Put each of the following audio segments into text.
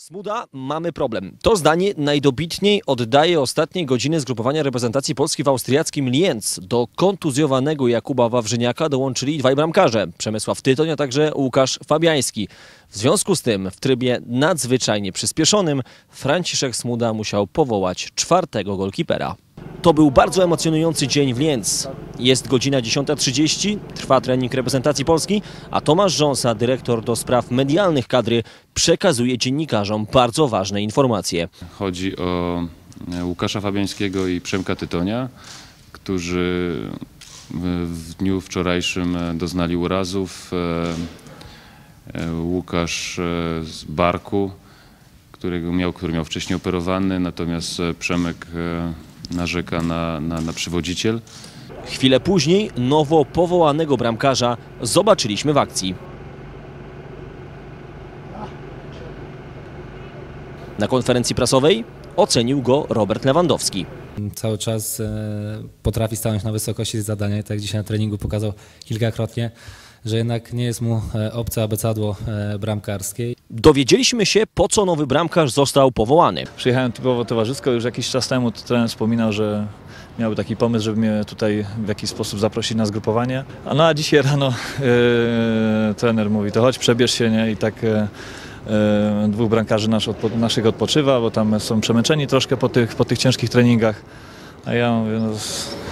Smuda, mamy problem. To zdanie najdobitniej oddaje ostatnie godziny zgrupowania reprezentacji Polski w austriackim Lienz. Do kontuzjowanego Jakuba Wawrzyniaka dołączyli dwaj bramkarze, Przemysław Tytoń, a także Łukasz Fabiański. W związku z tym w trybie nadzwyczajnie przyspieszonym Franciszek Smuda musiał powołać czwartego golkipera. To był bardzo emocjonujący dzień w Lienz. Jest godzina 10.30, trwa trening reprezentacji Polski, a Tomasz Rząsa, dyrektor do spraw medialnych kadry, przekazuje dziennikarzom bardzo ważne informacje. Chodzi o e, Łukasza Fabiańskiego i Przemka Tytonia, którzy w- w dniu wczorajszym e, doznali urazów. E, e, Łukasz e, z barku, którego miał, który miał wcześniej operowany, natomiast e, Przemek e, narzeka na, na, na przywodziciel. Chwilę później nowo powołanego bramkarza zobaczyliśmy w akcji. Na konferencji prasowej ocenił go Robert Lewandowski. Cały czas e, potrafi stanąć na wysokości zadania i tak dzisiaj na treningu pokazał kilkakrotnie, że jednak nie jest mu e, obce abecadło e, bramkarskie. Dowiedzieliśmy się, po co nowy bramkarz został powołany. Przyjechałem typowo towarzysko, już jakiś czas temu trener wspominał, że miał taki pomysł, żeby mnie tutaj w jakiś sposób zaprosić na zgrupowanie. A no a dzisiaj rano e, trener mówi, to chodź przebierz się nie? i tak e, dwóch odpo, naszych odpoczywa, bo tam są przemęczeni troszkę po tych, po tych ciężkich treningach. A ja mówię, no,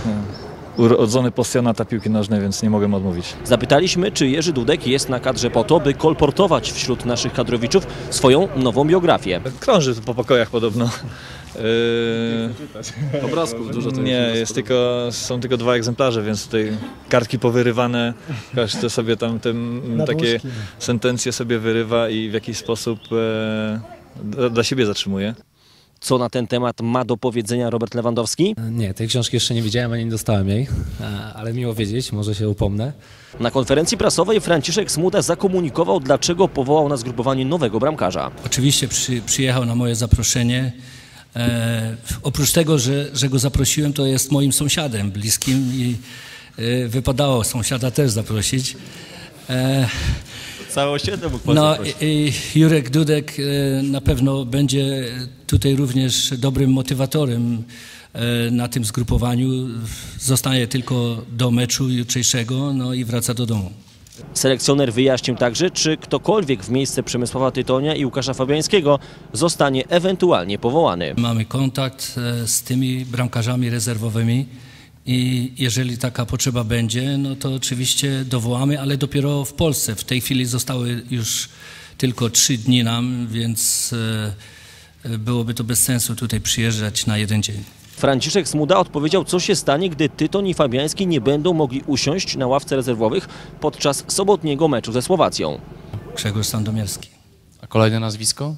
nie, urodzony pasjonata piłki nożnej, więc nie mogę odmówić. Zapytaliśmy, czy Jerzy Dudek jest na kadrze po to, by kolportować wśród naszych kadrowiczów swoją nową biografię. Krąży po pokojach podobno. Yy, Obrazków dużo to Nie, jest tylko, są tylko dwa egzemplarze, więc tutaj kartki powyrywane, każdy sobie tam te, m, takie sentencje sobie wyrywa i w jakiś sposób e, dla siebie zatrzymuje. Co na ten temat ma do powiedzenia Robert Lewandowski? E, Nie, tej książki jeszcze nie widziałem, ani nie dostałem jej, e, ale miło wiedzieć, może się upomnę. Na konferencji prasowej Franciszek Smuda zakomunikował, dlaczego powołał na zgrupowanie nowego bramkarza. Oczywiście przy, przyjechał na moje zaproszenie. E, oprócz tego, że, że go zaprosiłem, to jest moim sąsiadem bliskim i e, wypadało sąsiada też zaprosić. E, Całe osiedle mógł no, i, i Jurek Dudek e, na pewno będzie tutaj również dobrym motywatorem e, na tym zgrupowaniu. Zostaje tylko do meczu jutrzejszego, no i wraca do domu. Selekcjoner wyjaśnił także, czy ktokolwiek w miejsce Przemysława Tytonia i Łukasza Fabiańskiego zostanie ewentualnie powołany. Mamy kontakt e, z tymi bramkarzami rezerwowymi i jeżeli taka potrzeba będzie, no to oczywiście dowołamy, ale dopiero w Polsce. W tej chwili zostały już tylko trzy dni nam, więc e, e, byłoby to bez sensu tutaj przyjeżdżać na jeden dzień. Franciszek Smuda odpowiedział, co się stanie, gdy Tytoń i Fabiański nie będą mogli usiąść na ławce rezerwowych podczas sobotniego meczu ze Słowacją. Grzegorz Sandomierski. A kolejne nazwisko?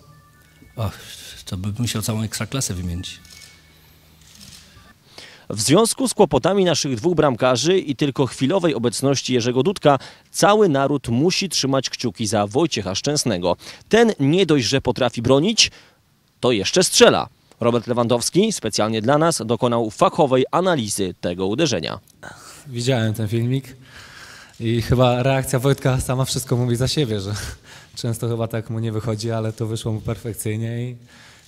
Och, to by musiał całą ekstraklasę wymienić. W związku z kłopotami naszych dwóch bramkarzy i tylko chwilowej obecności Jerzego Dudka, cały naród musi trzymać kciuki za Wojciecha Szczęsnego. Ten nie dość, że potrafi bronić, to jeszcze strzela. Robert Lewandowski specjalnie dla nas dokonał fachowej analizy tego uderzenia. Widziałem ten filmik i chyba reakcja Wojtka sama wszystko mówi za siebie, że często chyba tak mu nie wychodzi, ale to wyszło mu perfekcyjnie i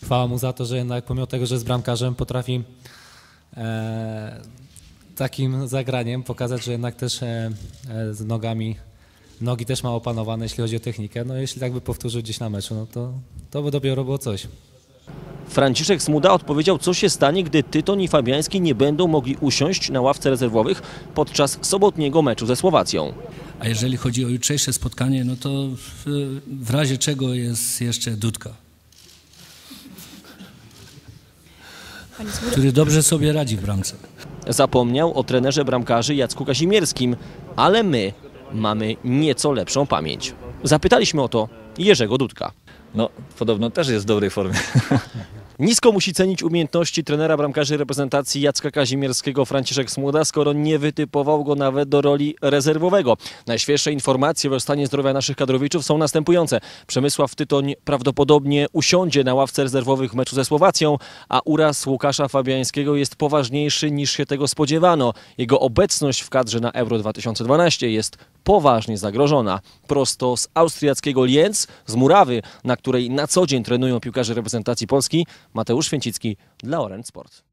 chwała mu za to, że jednak pomimo tego, że jest bramkarzem, potrafi takim zagraniem pokazać, że jednak też e, e, z nogami, nogi też ma opanowane, jeśli chodzi o technikę. No jeśli tak by powtórzył gdzieś na meczu, no to, to by dopiero było coś. Franciszek Smuda odpowiedział, co się stanie, gdy Tytoń i Fabiański nie będą mogli usiąść na ławce rezerwowych podczas sobotniego meczu ze Słowacją. A jeżeli chodzi o jutrzejsze spotkanie, no to w, w razie czego jest jeszcze Dudka. Który dobrze sobie radzi w bramce. Zapomniał o trenerze bramkarzy Jacku Kazimierskim, ale my mamy nieco lepszą pamięć. Zapytaliśmy o to Jerzego Dudka. No, podobno też jest w dobrej formie. Nisko musi cenić umiejętności trenera bramkarzy reprezentacji Jacka Kazimierskiego Franciszek Smuda, skoro nie wytypował go nawet do roli rezerwowego. Najświeższe informacje o stanie zdrowia naszych kadrowiczów są następujące. Przemysław Tytoń prawdopodobnie usiądzie na ławce rezerwowych w meczu ze Słowacją, a uraz Łukasza Fabiańskiego jest poważniejszy niż się tego spodziewano. Jego obecność w kadrze na Euro 2012 jest poważnie zagrożona. Prosto z austriackiego Lienz, z murawy, na której na co dzień trenują piłkarze reprezentacji Polski, Mateusz Święcicki dla Orange Sport.